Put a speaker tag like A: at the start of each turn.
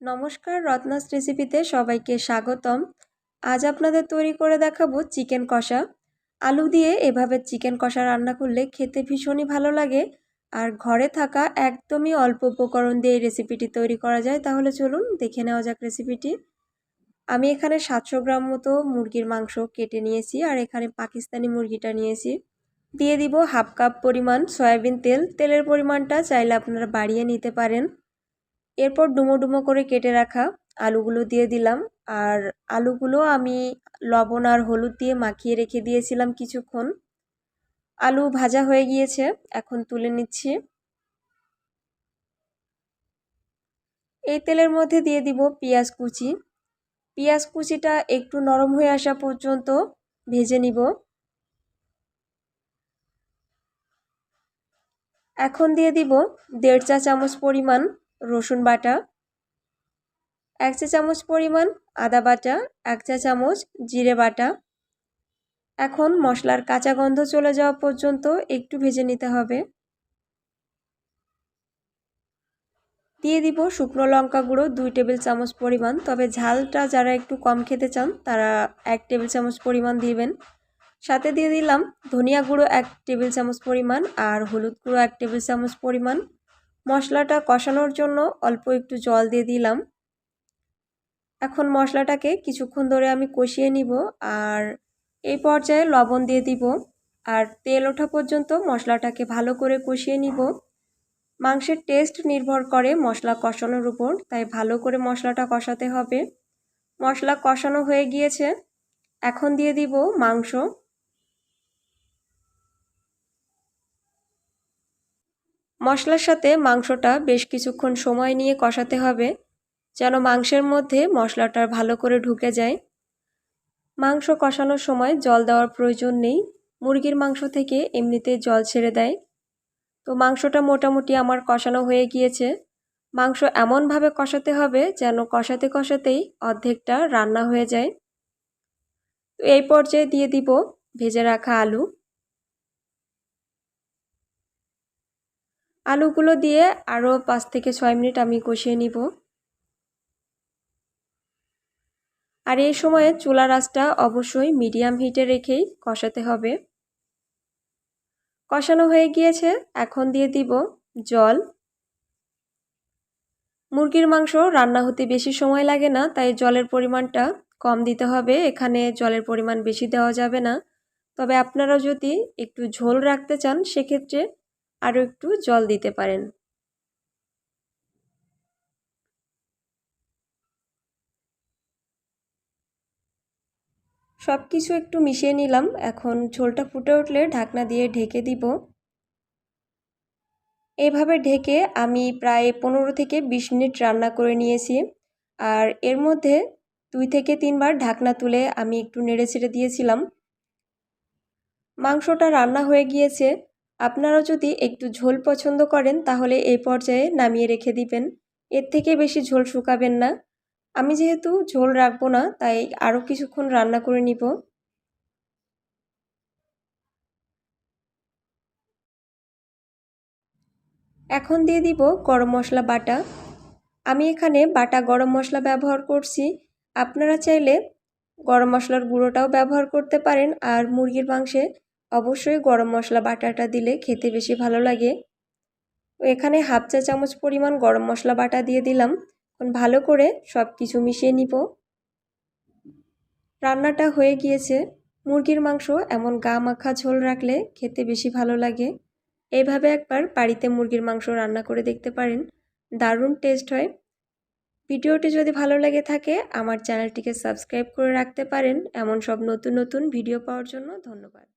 A: নমস্কার রত্নাস রেসিপিতে সবাইকে স্বাগতম। আজ আপনাদের তৈরি করে দেখাবো চিকেন কষা। আলু দিয়ে এভাবে চিকেন কষা রান্না করলে খেতে ভীষণই ভালো লাগে। আর ঘরে থাকা একদমই অল্প উপকরণ দিয়ে রেসিপিটি তৈরি করা যায়, তাহলে চলুন দেখে নেওয়া যাক রেসিপিটি। আমি এখানে সাতশো গ্রাম মতো মুরগির মাংস কেটে নিয়েছি আর এখানে পাকিস্তানি মুরগিটা নিয়েছি। দিয়ে দিব হাফ কাপ পরিমাণ সয়াবিন তেল। তেলের পরিমাণটা চাইলে আপনারা বাড়িয়ে নিতে পারেন। এরপর ডুমো ডুমো করে কেটে রাখা আলুগুলো দিয়ে দিলাম। আর আলুগুলো আমি লবণ আর হলুদ দিয়ে মাখিয়ে রেখে দিয়েছিলাম কিছুক্ষণ। আলু ভাজা হয়ে গিয়েছে, এখন তুলে নিচ্ছি। এই তেলের মধ্যে দিয়ে দিব পেঁয়াজ কুচি। পেঁয়াজ কুচিটা একটু নরম হয়ে আসা পর্যন্ত ভেজে নিব। এখন দিয়ে দিব দেড় চা চামচ পরিমাণ রসুন বাটা, এক চা চামচ পরিমাণ আদা বাটা, এক চা চামচ জিরে বাটা। এখন মশলার কাঁচা গন্ধ চলে যাওয়া পর্যন্ত একটু ভেজে নিতে হবে। দিয়ে দিব শুকনো লঙ্কা গুঁড়ো দুই টেবিল চামচ পরিমাণ, তবে ঝালটা যারা একটু কম খেতে চান, তারা এক টেবিল চামচ পরিমাণ দিবেন। সাথে দিয়ে দিলাম ধনিয়া গুঁড়ো এক টেবিল চামচ পরিমাণ আর হলুদ গুঁড়ো এক টেবিল চামচ পরিমাণ। মশলাটা কষানোর জন্য অল্প একটু জল দিয়ে দিলাম। এখন মশলাটাকে কিছুক্ষণ ধরে আমি কষিয়ে নিব আর এই পর্যায়ে লবণ দিয়ে দিব আর তেল ওঠা পর্যন্ত মশলাটাকে ভালো করে কষিয়ে নিব। মাংসের টেস্ট নির্ভর করে মশলা কষানোর উপর, তাই ভালো করে মশলাটা কষাতে হবে। মশলা কষানো হয়ে গিয়েছে। এখন দিয়ে দিব মাংস। মশলার সাথে মাংসটা বেশ কিছুক্ষণ সময় নিয়ে কষাতে হবে, যেন মাংসের মধ্যে মশলাটা ভালো করে ঢুকে যায়। মাংস কষানোর সময় জল দেওয়ার প্রয়োজন নেই, মুরগির মাংস থেকে এমনিতে জল ছেড়ে দেয়। তো মাংসটা মোটামুটি আমার কষানো হয়ে গিয়েছে। মাংস এমনভাবে কষাতে হবে যেন কষাতে কষাতেই অর্ধেকটা রান্না হয়ে যায়। তো এই পর্যায়ে দিয়ে দিব ভেজে রাখা আলু। আলুগুলো দিয়ে আরও পাঁচ থেকে ছয় মিনিট আমি কষিয়ে নিব। আর এই সময়ে চুলার আঁচটা অবশ্যই মিডিয়াম হিটে রেখেই কষাতে হবে। কষানো হয়ে গিয়েছে, এখন দিয়ে দিব জল। মুরগির মাংস রান্না হতে বেশি সময় লাগে না, তাই জলের পরিমাণটা কম দিতে হবে। এখানে জলের পরিমাণ বেশি দেওয়া যাবে না। তবে আপনারা যদি একটু ঝোল রাখতে চান, সেক্ষেত্রে আরও একটু জল দিতে পারেন। সব কিছু একটু মিশিয়ে নিলাম। এখন ঝোলটা ফুটে উঠলে ঢাকনা দিয়ে ঢেকে দিব। এইভাবে ঢেকে আমি প্রায় পনেরো থেকে বিশ মিনিট রান্না করে নিয়েছি। আর এর মধ্যে দুই থেকে তিনবার ঢাকনা তুলে আমি একটু নেড়ে ছেড়ে দিয়েছিলাম। মাংসটা রান্না হয়ে গিয়েছে। আপনারা যদি একটু ঝোল পছন্দ করেন, তাহলে এই পর্যায়ে নামিয়ে রেখে দিবেন। এর থেকে বেশি ঝোল শুকাবেন না। আমি যেহেতু ঝোল রাখব না, তাই আরও কিছুক্ষণ রান্না করে নিব। এখন দিয়ে দিব গরম মশলা বাটা। আমি এখানে বাটা গরম মশলা ব্যবহার করছি। আপনারা চাইলে গরম মশলার গুঁড়োটাও ব্যবহার করতে পারেন, আর মুরগির মাংসে অবশ্যই গরম মশলা বাটাটা দিলে খেতে বেশি ভালো লাগে। এখানে হাফ চা চামচ পরিমাণ গরম মশলা বাটা দিয়ে দিলাম। এখন ভালো করে সব কিছু মিশিয়ে নিব। রান্নাটা হয়ে গিয়েছে। মুরগির মাংস এমন গা মাখা ঝোল রাখলে খেতে বেশি ভালো লাগে। এইভাবে একবার বাড়িতে মুরগির মাংস রান্না করে দেখতে পারেন। দারুণ টেস্ট হয়। ভিডিওটি যদি ভালো লাগে থাকে, আমার চ্যানেলটিকে সাবস্ক্রাইব করে রাখতে পারেন। এমন সব নতুন নতুন ভিডিও পাওয়ার জন্য ধন্যবাদ।